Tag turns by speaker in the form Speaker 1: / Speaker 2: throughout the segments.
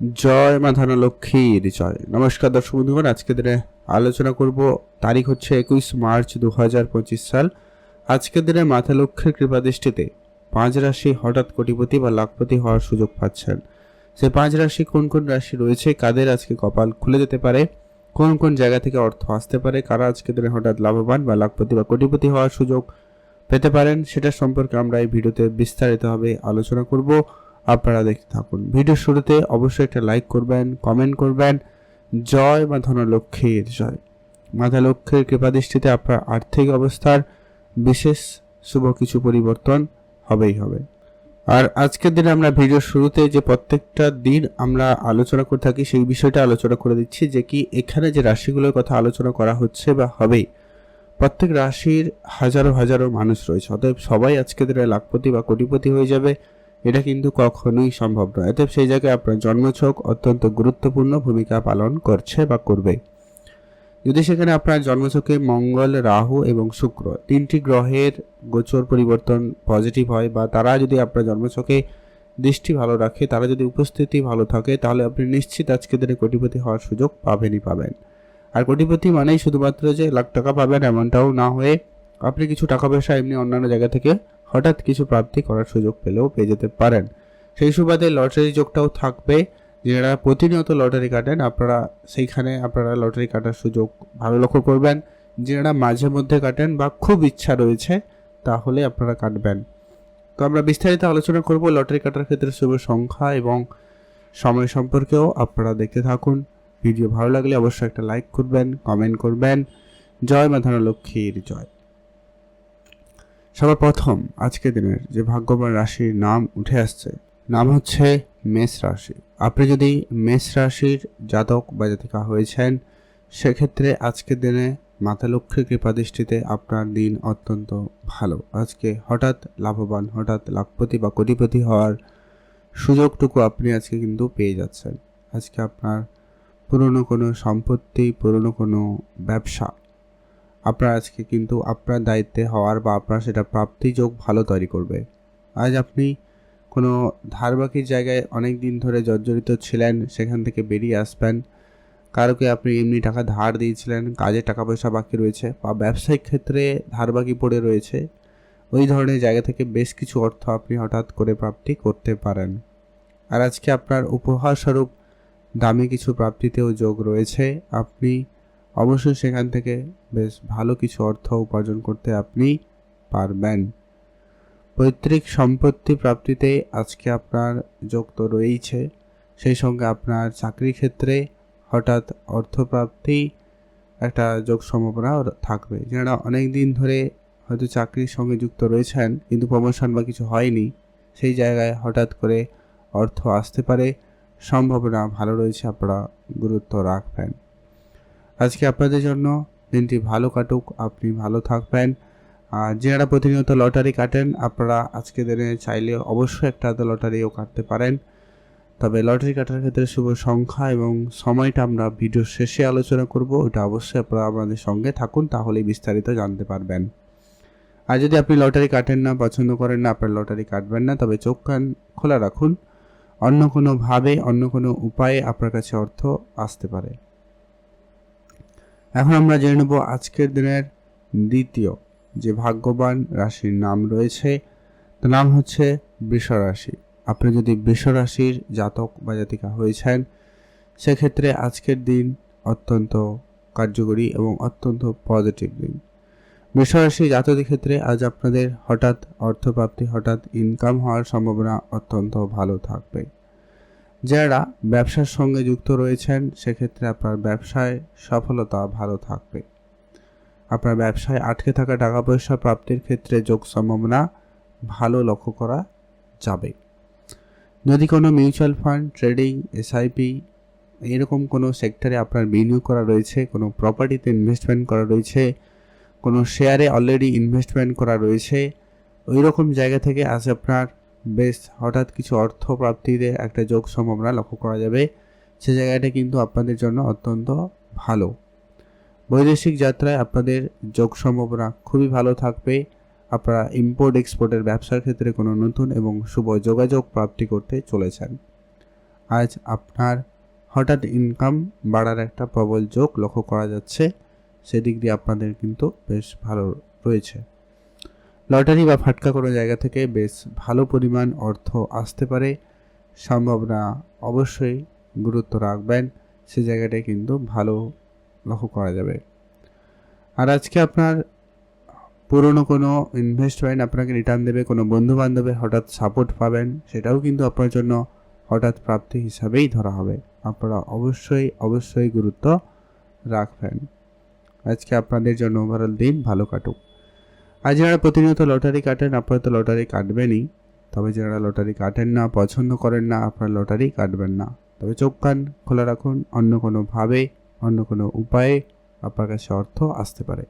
Speaker 1: জয় মা লক্ষ্মীর জয়। নমস্কার দর্শক বন্ধুগণ, আজকে দিনে আলোচনা করব, তারিখ হচ্ছে একুশ মার্চ দু হাজার পঁচিশ সাল। আজকের দিনে মাথা লক্ষ্মীর কৃপা দৃষ্টিতে পাঁচ রাশি হঠাৎ কোটিপতি বা লাখপতি হওয়ার সুযোগ পাচ্ছেন। সে পাঁচ রাশি কোন কোন রাশি রয়েছে, কাদের আজকে কপাল খুলে যেতে পারে, কোন কোন জায়গা থেকে অর্থ আসতে পারে, কারা আজকে দিনে হঠাৎ লাভবান বা লাখপতি বা কোটিপতি হওয়ার সুযোগ পেতে পারেন, সেটা সম্পর্কে আমরা এই ভিডিওতে বিস্তারিতভাবে আলোচনা করব। আপনারা দেখতে থাকুন। ভিডিওর শুরুতে অবশ্যই একটা লাইক করবেন কমেন্ট করবেন। জয় মা ধনলক্ষ্মীর জয়। মাতা লক্ষ্মীর কৃপাদৃষ্টিতে আপনার আর্থিক অবস্থার বিশেষ শুভ কিছু পরিবর্তন হবেই হবে। আর আজকের দিনে আমরা ভিডিওর শুরুতে যে প্রত্যেকটা দিন আমরা আলোচনা করে থাকি, সেই বিষয়টা আলোচনা করে দিচ্ছি যে কি এখানে যে রাশিগুলোর কথা আলোচনা করা হচ্ছে বা হবেই প্রত্যেক রাশির হাজারো হাজারো মানুষ রয়েছে। অতএব সবাই আজকের দিনে লাখপতি বা কোটিপতি হয়ে যাবে। এটা কিন্তু কখনোই সম্ভব নয়। অতএব সেই জায়গায় আপনার জন্মছক অত্যন্ত গুরুত্বপূর্ণ ভূমিকা পালন করছে বা করবে। যদি সেখানে আপনার জন্মছকে মঙ্গল, রাহু এবং শুক্র তিনটি গ্রহের গোচর পরিবর্তন পজিটিভ হয় বা তারা যদি আপনার জন্মছকে দৃষ্টি ভালো রাখে, তারা যদি উপস্থিতি ভালো থাকে, তাহলে আপনি নিশ্চিত আজকে দিনে কোটিপতি হওয়ার সুযোগ পাবেনই পাবেন। আর কোটিপতি মানেই শুধুমাত্র যে লাখ টাকা পাবেন এমনটাও না হয়ে আপনি কিছু টাকা পয়সা এমনি অন্যান্য জায়গা থেকে হঠাৎ কিছু প্রাপ্তি করার সুযোগ পেলেও পেয়ে যেতে পারেন। সেই সুবাদে লটারি যোগটাও থাকবে। যারা প্রতিনিয়ত লটারি কাটেন, আপনারা সেইখানে আপনারা লটারি কাটার সুযোগ ভালো লক্ষ্য করবেন। যারা মাঝে মধ্যে কাটেন বা খুব ইচ্ছা রয়েছে, তাহলে আপনারা কাটবেন। তো আমরা বিস্তারিত আলোচনা করব লটারি কাটার ক্ষেত্রে শুভ সংখ্যা এবং সময় সম্পর্কেও। আপনারা দেখতে থাকুন। ভিডিও ভালো লাগলে অবশ্যই একটা লাইক করবেন, কমেন্ট করবেন। জয় মাধানা লক্ষ্মীর জয়। সবার প্রথম আজকের দিনের যে ভাগ্যবান রাশির নাম উঠে আসছে, নাম হচ্ছে মেষ রাশি। আপনি যদি মেষ রাশির জাতক বা জাতিকা হয়েছেন, সেক্ষেত্রে আজকের দিনে মাতা লক্ষ্মীর কৃপা দৃষ্টিতে আপনার দিন অত্যন্ত ভালো। আজকে হঠাৎ লাভবান, হঠাৎ লাখপতি বা কোটিপতি হওয়ার সুযোগটুকু আপনি আজকে কিন্তু পেয়ে যাচ্ছেন। আজকে আপনার পুরনো কোনো সম্পত্তি, পুরনো কোনো ব্যবসা আপনার আজকে কিন্তু আপনার দায়িত্বে হওয়ার বা আপনার সেটা প্রাপ্তিযোগ ভালো তৈরি করবে। আজ আপনি কোনো ধারবাকির জায়গায় অনেক দিন ধরে জর্জরিত ছিলেন, সেখান থেকে বেরিয়ে আসবেন। কারোকে আপনি এমনি টাকা ধার দিয়েছিলেন, কাজে টাকা পয়সা বাকি রয়েছে বা ব্যবসায়িক ক্ষেত্রে ধার বাকি পড়ে রয়েছে, ওই ধরনের জায়গা থেকে বেশ কিছু অর্থ আপনি হঠাৎ করে প্রাপ্তি করতে পারেন। আর আজকে আপনার উপহার স্বরূপ দামি কিছু প্রাপ্তিতেও যোগ রয়েছে। আপনি অবশ্যই সেখান থেকে বেশ ভালো কিছু অর্থ উপার্জন করতে আপনি পারবেন। পৈতৃক সম্পত্তি প্রাপ্তিতে আজকে আপনার যোগ তো রয়েইছে। সেই সঙ্গে আপনার চাকরি ক্ষেত্রে হঠাৎ অর্থপ্রাপ্তি একটা যোগ সম্ভাবনা থাকবে। যারা অনেক দিন ধরে হয়তো চাকরির সঙ্গে যুক্ত রয়েছেন, কিন্তু প্রমোশন বা কিছু হয়নি। সেই জায়গায় হঠাৎ করে অর্থ আসতে পারে। সম্ভাবনা ভালো রয়েছে, আপনারা গুরুত্ব রাখবেন। আজকে আপনাদের জন্য দিনটি ভালো কাটুক, আপনি ভালো থাকবেন। আর যারা প্রতিনিয়ত লটারি কাটেন, আপনারা আজকে দিনে চাইলে অবশ্যই একটা লটারিও কাটতে পারেন। তবে লটারি কাটার ক্ষেত্রে শুভ সংখ্যা এবং সময়টা আমরা ভিডিওর শেষে আলোচনা করব। ওটা অবশ্যই আপনারা আমাদের সঙ্গে থাকুন, তাহলেই বিস্তারিত জানতে পারবেন। আর যদি আপনি লটারি কাটেন না, পছন্দ করেন না, আপনার লটারি কাটবেন না, তবে চোখ কান খোলা রাখুন। অন্য কোনোভাবে অন্য কোনো উপায়ে আপনার কাছে অর্থ আসতে পারে। এখন আমরা জেনে নেব আজকের দিনের দ্বিতীয় যে ভাগ্যবান রাশির নাম রয়েছে, তার নাম হচ্ছে বৃষ রাশি। আপনি যদি বৃষ রাশির জাতক বা জাতিকা হয়েছেন, সেক্ষেত্রে আজকের দিন অত্যন্ত কার্যকরী এবং অত্যন্ত পজিটিভ দিন। বৃষরাশি জাতকের ক্ষেত্রে আজ আপনাদের হঠাৎ অর্থপ্রাপ্তি, হঠাৎ ইনকাম হওয়ার সম্ভাবনা অত্যন্ত ভালো থাকবে। যারা ব্যবসার সঙ্গে যুক্ত রয়েছেন, সেক্ষেত্রে আপনার ব্যবসায় সফলতা ভালো থাকবে। আপনার ব্যবসায় আটকে থাকা টাকা পয়সা প্রাপ্তির ক্ষেত্রে যোগ সম্ভাবনা ভালো লক্ষ্য করা যাবে। যদি কোনো মিউচুয়াল ফান্ড, ট্রেডিং, এসআইপি এরকম কোনো সেক্টরে আপনার বিনিয়োগ করা রয়েছে, কোনো প্রপার্টিতে ইনভেস্টমেন্ট করা রয়েছে, কোনো শেয়ারে অলরেডি ইনভেস্টমেন্ট করা রয়েছে ওই রকম জায়গা থেকে আজ আপনার বেশ, হঠাৎ কিছু অর্থ প্রাপ্তিতে একটা যোগ সম্ভাবনা লক্ষ্য করা যাবে। সে জায়গাটা কিন্তু আপনাদের জন্য অত্যন্ত ভালো। বৈদেশিক যাত্রায় আপনাদের যোগ সম্ভাবনা খুবই ভালো থাকবে। আপনারা ইম্পোর্ট এক্সপোর্টের ব্যবসার ক্ষেত্রে কোনো নতুন এবং শুভ যোগাযোগ প্রাপ্তি করতে চলেছেন। আজ আপনার হঠাৎ ইনকাম বাড়ার একটা প্রবল যোগ লক্ষ্য করা যাচ্ছে। সেদিক দিয়ে আপনাদের কিন্তু বেশ ভালো রয়েছে। লটারি বা ফাটকা কোনো জায়গা থেকে বেশ ভালো পরিমাণ অর্থ আসতে পারে, সম্ভাবনা অবশ্যই গুরুত্ব রাখবেন। সে জায়গাটায় কিন্তু ভালো লক্ষ্য করা যাবে। আর আজকে আপনার পুরনো কোনো ইনভেস্টমেন্ট আপনাকে রিটার্ন দেবে কোনো বন্ধু বান্ধবের হঠাৎ সাপোর্ট পাবেন, সেটাও কিন্তু আপনার জন্য হঠাৎ প্রাপ্তি হিসাবেই ধরা হবে। আপনারা অবশ্যই অবশ্যই গুরুত্ব রাখবেন। আজকে আপনাদের জন্য ওভারঅল দিন ভালো কাটুক। আর যারা প্রতিনিয়ত লটারি কাটেন, আপনারা তো লটারি কাটবেনই। তবে যারা লটারি কাটেন না, পছন্দ করেন না, আপনারা লটারি কাটবেন না। তবে চোখ কান খোলা রাখুন, অন্য কোনোভাবে অন্য কোনো উপায়ে আপনার কাছে অর্থ আসতে পারে।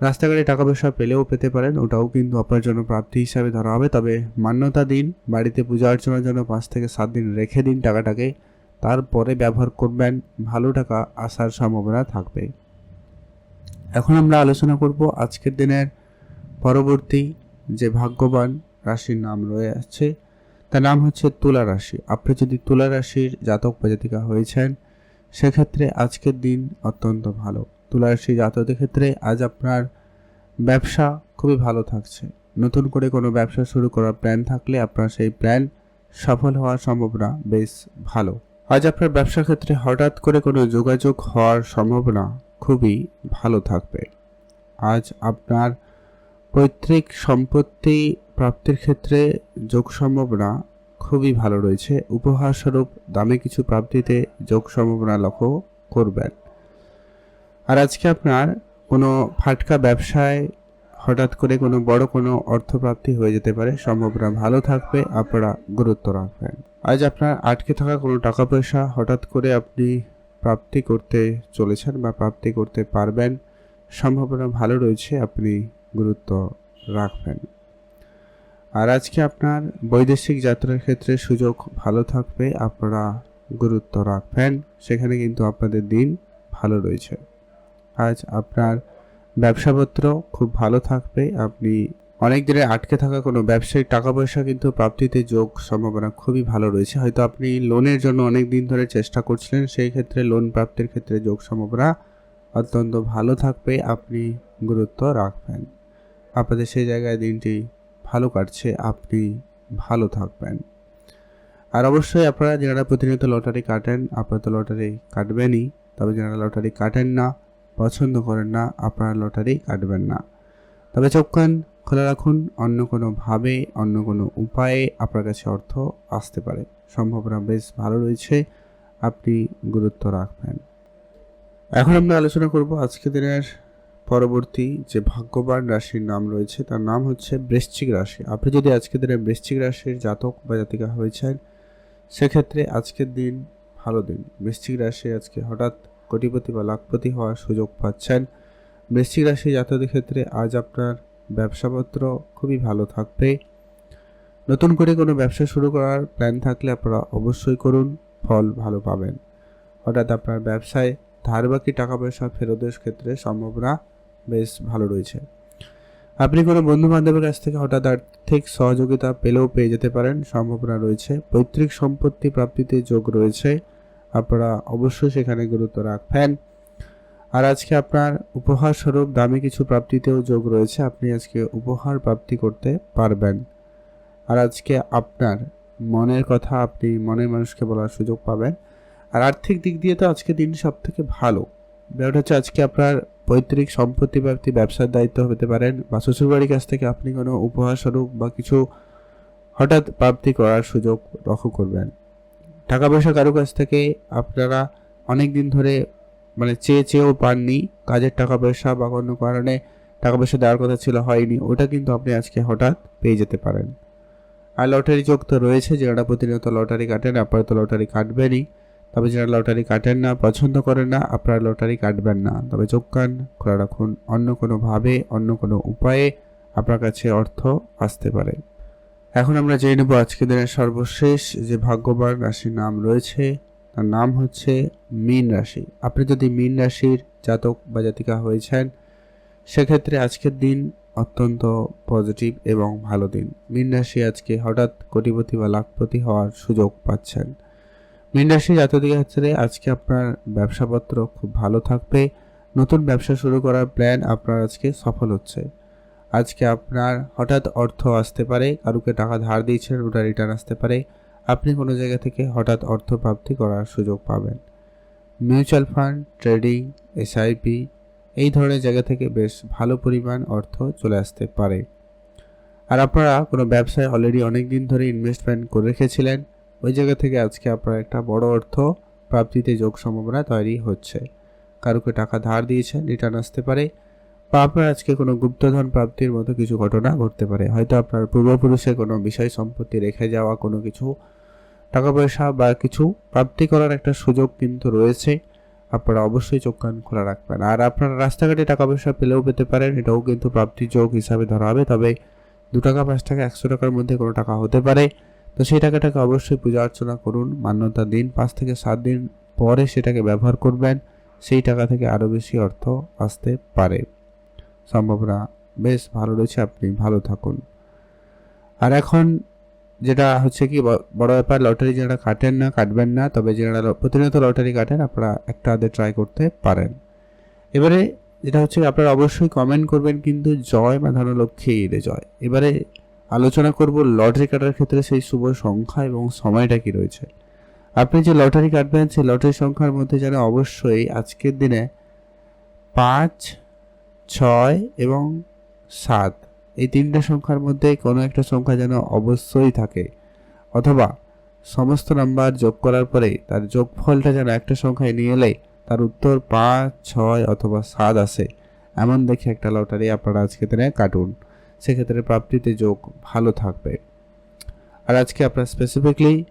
Speaker 1: রাস্তাঘাটে টাকা পয়সা পেলেও পেতে পারেন, ওটাও কিন্তু আপনার জন্য প্রাপ্তি হিসাবে ধরা হবে। তবে মান্যতা দিন, বাড়িতে পূজা অর্চনার জন্য পাঁচ থেকে সাত দিন রেখে দিন টাকাটাকে। তারপরে ব্যবহার করবেন, ভালো টাকা আসার সম্ভাবনা থাকবে। এখন আমরা আলোচনা করব আজকের দিনের পরবর্তী যে ভাগ্যবান রাশির নাম রয়ে আছে, তার নাম হচ্ছে তুলা রাশি। আপনি যদি তুলা রাশির জাতক বা জাতিকা হয়েছেন, সেক্ষেত্রে আজকের দিন অত্যন্ত ভালো। তুলা রাশি জাতকদের ক্ষেত্রে আজ আপনার ব্যবসা খুবই ভালো থাকছে। নতুন করে কোনো ব্যবসা শুরু করার প্ল্যান থাকলে আপনার সেই প্ল্যান সফল হওয়ার সম্ভাবনা বেশ ভালো। আজ আপনার ব্যবসার ক্ষেত্রে হঠাৎ করে কোনো যোগাযোগ হওয়ার সম্ভাবনা খুবই ভালো থাকবে। আজ আপনার পৈতৃক সম্পত্তি প্রাপ্তির ক্ষেত্রে যোগ সম্ভাবনা খুবই ভালো রয়েছে। উপহারস্বরূপ দামে কিছু প্রাপ্তিতে যোগ সম্ভাবনা লক্ষ্য করবেন। আর আজকে আপনার কোনো ফাটকা ব্যবসায় হঠাৎ করে কোনো বড় কোনো অর্থপ্রাপ্তি হয়ে যেতে পারে, সম্ভাবনা ভালো থাকবে, আপনারা গুরুত্ব রাখবেন। আজ আপনার আটকে থাকা কোনো টাকা পয়সা হঠাৎ করে আপনি প্রাপ্তি করতে চলেছেন বা প্রাপ্তি করতে পারবেন, সম্ভাবনা ভালো রয়েছে, আপনি গুরুত্ব রাখবেন। আর আজকে আপনার বৈদেশিক যাত্রার ক্ষেত্রে সুযোগ ভালো থাকবে, আপনারা গুরুত্ব রাখবেন, সেখানে কিন্তু আপনাদের দিন ভালো রয়েছে। আজ আপনার ব্যবসাপত্র খুব ভালো থাকবে, আপনি অনেক দিনে আটকে থাকা কোনো ব্যবসায়িক টাকা পয়সা কিন্তু প্রাপ্তিতে যোগ সম্ভাবনা খুবই ভালো রয়েছে। হয়তো আপনি লোনের জন্য অনেক দিন ধরে চেষ্টা করছিলেন, সেই ক্ষেত্রে লোন প্রাপ্তির ক্ষেত্রে যোগ সম্ভাবনা অত্যন্ত ভালো থাকবে, আপনি গুরুত্ব রাখবেন। আপনাদের সেই জায়গায় দিনটি ভালো কাটছে, আপনি ভালো থাকবেন। আর অবশ্যই আপনারা যারা প্রতিনিয়ত লটারি কাটেন, আপনারা তো লটারি কাটবেনই, তবে যারা লটারি কাটেন না, পছন্দ করেন না, আপনারা লটারি কাটবেন না। তবে চোখ খোলা রাখুন। অন্য কোনো ভাবে, অন্য কোনো উপায়ে আপনার কাছে অর্থ আসতে পারে। সম্ভাবনা বেশ ভালো রয়েছে। আপনি গুরুত্ব রাখবেন। এখন আমরা আলোচনা করব আজকে দিনের পরবর্তী যে ভাগ্যবান রাশির নাম রয়েছে, তার নাম হচ্ছে বৃশ্চিক রাশি। আপনি যদি আজকে দিনে বৃশ্চিক রাশির জাতক বা জাতিকা হয়েছেন সেক্ষেত্রে আজকের দিন ভালো দিন। বৃশ্চিক রাশি আজকে হঠাৎ কোটিপতি বা লাখপতি হওয়ার সুযোগ পাচ্ছেন। বৃশ্চিক রাশি জাতকদের ক্ষেত্রে আজ আপনার ব্যবসাপত্র খুবই ভালো থাকবে। নতুন করে কোনো ব্যবসা শুরু করার প্ল্যান থাকলে আপনারা অবশ্যই করুন, ফল ভালো পাবেন। হঠাৎ আপনার ব্যবসায় ধার বাকি টাকা পয়সা ফেরতের ক্ষেত্রে সম্ভাবনা বেশ ভালো রয়েছে। আপনি কোনো বন্ধু বান্ধবের কাছ থেকে হঠাৎ আর্থিক সহযোগিতা পেলেও পেয়ে যেতে পারেন, সম্ভাবনা রয়েছে। পৈতৃক সম্পত্তি প্রাপ্তিতে যোগ রয়েছে, আপনারা অবশ্যই সেখানে গুরুত্ব রাখবেন। আর আজকে আপনার উপহার স্বরূপ দামি কিছু প্রাপ্তিতেও যোগ রয়েছে, আপনি আজকে উপহার প্রাপ্তি করতে পারবেন। আর আজকে আপনার মনের কথা আপনি মনের মানুষকে বলার সুযোগ পাবেন। আর আর্থিক দিক দিয়ে তো আজকে দিন সব থেকে ভালো। ব্যাপারটা হচ্ছে আজকে আপনার পৈতৃক সম্পত্তি প্রাপ্তি, ব্যবসার দায়িত্ব হতে পারেন বা শ্বশুরবাড়ির কাছ থেকে আপনি কোনো উপহার স্বরূপ বা কিছু হঠাৎ প্রাপ্তি করার সুযোগ লক্ষ্য করবেন। টাকা পয়সা কারও কাছ থেকে আপনারা অনেক দিন ধরে মানে চেয়ে চেয়েও পাননি। কাজের টাকা পয়সা বা কোনো কারণে টাকা পয়সা দেওয়ার কথা ছিল, হয়নি। ওটা কিন্তু আপনি আজকে হঠাৎ পেয়ে যেতে পারেন। আর লটারি যোগ তো রয়েছে, যারা প্রতিনিয়ত লটারি কাটেন, আপনারা তো লটারি কাটবেনই। তবে যারা লটারি কাটেন না, পছন্দ করেন না, আপনারা লটারি কাটবেন না। তবে চোখ কান খোলা রাখুন। অন্য কোনোভাবে, অন্য কোনো উপায়ে আপনার কাছে অর্থ আসতে পারে। এখন আমরা জেনে নেব আজকের দিনের সর্বশেষ যে ভাগ্যবান রাশির নাম রয়েছে তার নাম হচ্ছে মীন রাশি। আপনি যদি মীন রাশির জাতক বা জাতিকা হয়েছেন সেক্ষেত্রে আজকের দিন অত্যন্ত পজিটিভ এবং ভালো দিন। মীন রাশি আজকে হঠাৎ কোটিপতি বা লাখপতি হওয়ার সুযোগ পাচ্ছেন। মীন রাশি জাতকের ক্ষেত্রে আজকে আপনার ব্যবসাপত্র খুব ভালো থাকবে। নতুন ব্যবসা শুরু করার প্ল্যান আপনার আজকে সফল হচ্ছে। আজকে আপনার হঠাৎ অর্থ আসতে পারে, কারুকে টাকা ধার দিয়েছেন ওটা রিটার্ন আসতে পারে। আপনি কোনো জায়গা থেকে হঠাৎ অর্থ প্রাপ্তি করার সুযোগ পাবেন। মিউচুয়াল ফান্ড, ট্রেডিং এসআইপি এই ধরনের জায়গা থেকে বেশ ভালো পরিমাণ অর্থ চলে আসতে পারে। আর আপনারা কোনো ব্যবসায় অলরেডি অনেক দিন ধরে ইনভেস্টমেন্ট করে রেখেছিলেন, ওই জায়গা থেকে আজকে আপনার একটা বড় অর্থ প্রাপ্তিতে যোগ সম্ভাবনা তৈরি হচ্ছে। কারুকে টাকা ধার দিয়েছেন রিটার্ন আসতে পারে, বা আপনার আজকে কোনো গুপ্তধন প্রাপ্তির মতো কিছু ঘটনা ঘটতে পারে। হয়তো আপনার পূর্বপুরুষের কোনো বিষয় সম্পত্তি রেখে যাওয়া, কোনো কিছু টাকা পয়সা বা কিছু প্রাপ্তি করার একটা সুযোগ কিন্তু রয়েছে। আপনারা অবশ্যই চোখ কান খোলা রাখবেন। আর আপনারা রাস্তাঘাটে টাকা পয়সা পেলেও পেতে পারেন, এটাও কিন্তু প্রাপ্তি যোগ হিসাবে ধরা হবে। তবে দু টাকা, পাঁচ টাকা, একশো টাকার মধ্যে কোনো টাকা হতে পারে। তো সেই টাকাটাকে অবশ্যই পূজা অর্চনা করুন। মান্যতা দিন। পাঁচ থেকে সাত দিন পরে সেটাকে ব্যবহার করবেন। সেই টাকা থেকে আরও বেশি অর্থ আসতে পারে। সম্ভাবনা বেশ ভালো রয়েছে। আপনি ভালো থাকুন। আর এখন যেটা হচ্ছে কি বড় ব্যাপার, লটারি যারা কাটেন না, কাটবেন না, তবে যারা প্রতিনিয়ত লটারি কাটেন, আপনারা একটা আধে ট্রাই করতে পারেন। এবারে যেটা হচ্ছে, আপনারা অবশ্যই কমেন্ট করবেন কিন্তু জয় বা ধনলক্ষ্মী ঈদে জয়। এবারে আলোচনা করব লটারি কাটার ক্ষেত্রে সেই শুভ সংখ্যা এবং সময়টা কি রয়েছে। আপনি যে লটারি কাটবেন, সেই লটারি সংখ্যার মধ্যে যেন অবশ্যই আজকের দিনে পাঁচ, ছয় এবং সাত এই তিনটা সংখ্যার মধ্যে কোনো একটা সংখ্যা যেন অবশ্যই থাকে। অথবা সমস্ত নাম্বার যোগ করার পরে তার যোগফলটা যেন একটা সংখ্যায় নিয়ে এলে তার উত্তর পাঁচ, ছয় অথবা সাত আসে। এমন দেখে একটা লটারি আপনারা আজকে দিনে কাটুন। সেক্ষেত্রে প্রাপ্তিতে যোগ ভালো থাকবে। আর আজকে আপনার স্পেসিফিকলি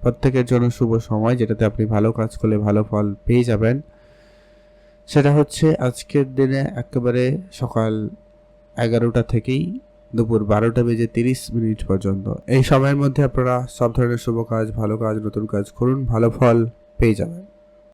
Speaker 1: প্রত্যেকের জন্য শুভ সময়, যেটাতে আপনি ভালো কাজ করলে ভালো ফল পেয়ে যাবেন। সেটা হচ্ছে আজকের দিনে একেবারে সকাল এগারোটা থেকেই দুপুর বারোটা বেজে তিরিশ মিনিট পর্যন্ত। এই সময়ের মধ্যে আপনারা সব ধরনের শুভ কাজ, ভালো কাজ, নতুন কাজ করুন, ভালো ফল পেয়ে যাবেন।